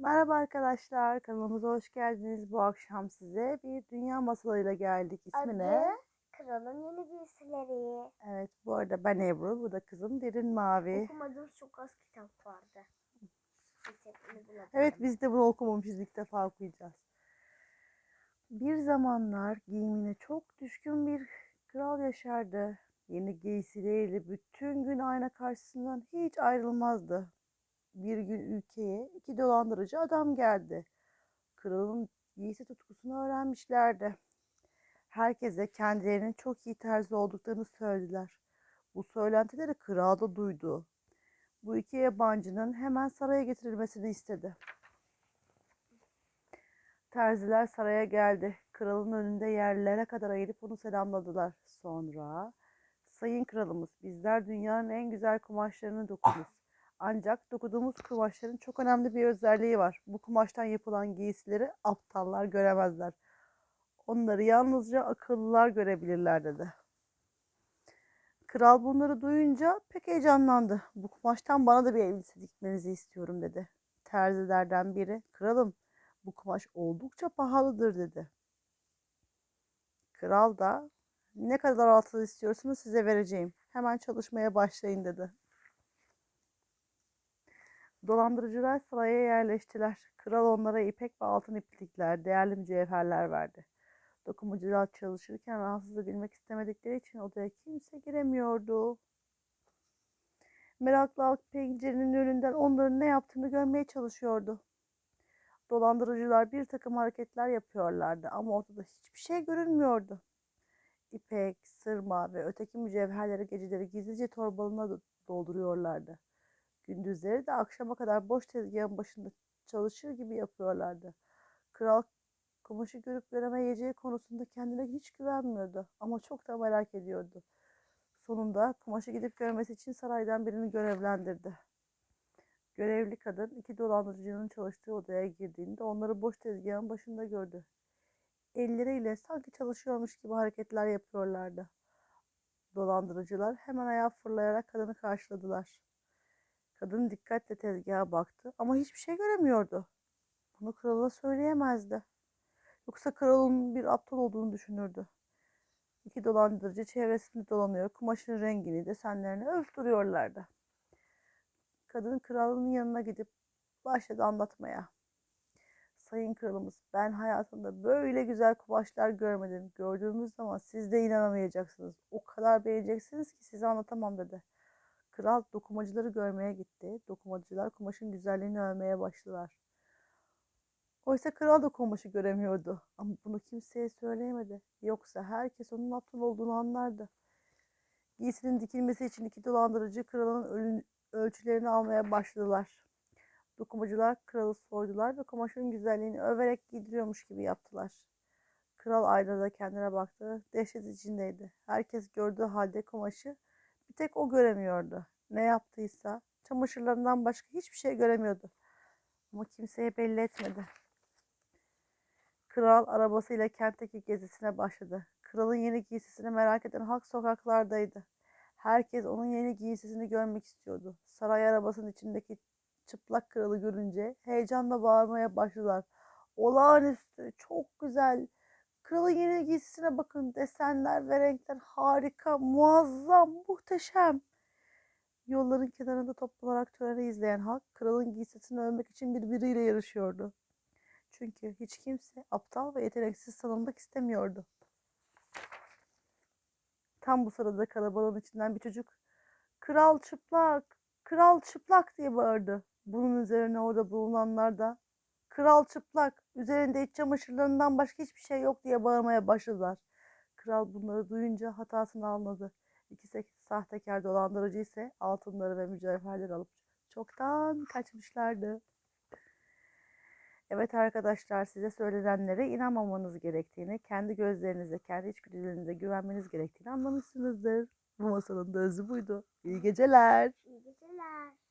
Merhaba arkadaşlar, kanalımıza hoş geldiniz. Bu akşam size bir dünya masalıyla geldik. İsmi ne? Adı Kralın Yeni Giysileri. Evet, bu arada ben Ebru, bu da kızım Derin Mavi. Okumadığım çok az kitap vardı. Evet, biz de bunu okumamışız, ilk defa okuyacağız. Bir zamanlar giyimine çok düşkün bir kral yaşardı. Yeni giysileriyle bütün gün ayna karşısından hiç ayrılmazdı. Bir gün ülkeye iki dolandırıcı adam geldi. Kralın giysi tutkusunu öğrenmişlerdi. Herkese kendilerinin çok iyi terzi olduklarını söylediler. Bu söylentileri kral da duydu. Bu iki yabancının hemen saraya getirilmesini istedi. Terziler saraya geldi. Kralın önünde yerlere kadar eğilip onu selamladılar. Sonra, Sayın kralımız, bizler dünyanın en güzel kumaşlarını dokunuz. Ancak dokuduğumuz kumaşların çok önemli bir özelliği var. Bu kumaştan yapılan giysileri aptallar göremezler. Onları yalnızca akıllılar görebilirler dedi. Kral bunları duyunca pek heyecanlandı. Bu kumaştan bana da bir elbise dikmenizi istiyorum dedi. Terzilerden biri, kralım bu kumaş oldukça pahalıdır dedi. Kral da ne kadar altın istiyorsanız size vereceğim. Hemen çalışmaya başlayın dedi. Dolandırıcılar saraya yerleştiler. Kral onlara ipek ve altın iplikler, değerli mücevherler verdi. Dokumacılar çalışırken rahatsız edilmek istemedikleri için odaya kimse giremiyordu. Meraklı halk pencerenin önünden onların ne yaptığını görmeye çalışıyordu. Dolandırıcılar bir takım hareketler yapıyorlardı ama ortada hiçbir şey görünmüyordu. İpek, sırma ve öteki mücevherleri geceleri gizlice torbalına dolduruyorlardı. Gündüzleri de akşama kadar boş tezgahın başında çalışır gibi yapıyorlardı. Kral kumaşı görüp göremeyeceği konusunda kendine hiç güvenmiyordu ama çok da merak ediyordu. Sonunda kumaşı gidip görmesi için saraydan birini görevlendirdi. Görevli kadın iki dolandırıcının çalıştığı odaya girdiğinde onları boş tezgahın başında gördü. Elleriyle sanki çalışıyormuş gibi hareketler yapıyorlardı. Dolandırıcılar hemen ayağa fırlayarak kadını karşıladılar. Kadın dikkatle tezgaha baktı ama hiçbir şey göremiyordu. Bunu krala söyleyemezdi. Yoksa kralın bir aptal olduğunu düşünürdü. İki dolandırıcı çevresinde dolanıyor, kumaşın rengini, desenlerini övüp duruyorlardı. Kadın kralın yanına gidip başladı anlatmaya. Sayın kralımız, ben hayatımda böyle güzel kumaşlar görmedim. Gördüğümüz zaman siz de inanamayacaksınız. O kadar beğeneceksiniz ki size anlatamam dedi. Kral dokumacıları görmeye gitti. Dokumacılar kumaşın güzelliğini övmeye başladılar. Oysa kral da kumaşı göremiyordu. Ama bunu kimseye söyleyemedi. Yoksa herkes onun aptal olduğunu anlardı. Giysinin dikilmesi için iki dolandırıcı kralın ölçülerini almaya başladılar. Dokumacılar kralı soydular ve kumaşın güzelliğini överek giydiriyormuş gibi yaptılar. Kral aynada kendine baktı. Dehşet içindeydi. Herkes gördüğü halde kumaşı tek o göremiyordu. Ne yaptıysa çamaşırlarından başka hiçbir şey göremiyordu. Ama kimseye belli etmedi. Kral arabasıyla kentteki gezisine başladı. Kralın yeni giysisini merak eden halk sokaklardaydı. Herkes onun yeni giysisini görmek istiyordu. Saray arabasının içindeki çıplak kralı görünce heyecanla bağırmaya başladılar. Olağanüstü, çok güzel. Kralın yeni giysisine bakın. Desenler ve renkler harika, muazzam, muhteşem. Yolların kenarında toplanarak töreni izleyen halk kralın giysisini övmek için birbiriyle yarışıyordu. Çünkü hiç kimse aptal ve yeteneksiz sanılmak istemiyordu. Tam bu sırada kalabalığın içinden bir çocuk "Kral çıplak, kral çıplak" diye bağırdı. Bunun üzerine orada bulunanlar da "Kral çıplak, üzerinde iç çamaşırlarından başka hiçbir şey yok" diye bağırmaya başladılar. Kral bunları duyunca hatasını anladı. İkisi sahtekar dolandırıcı ise altınları ve mücevherleri alıp çoktan kaçmışlardı. Evet arkadaşlar size söylenenlere inanmamanız gerektiğini, kendi gözlerinize, kendi içgüdülerinize güvenmeniz gerektiğini anlamışsınızdır. Bu masalın da özü buydu. İyi geceler. İyi geceler.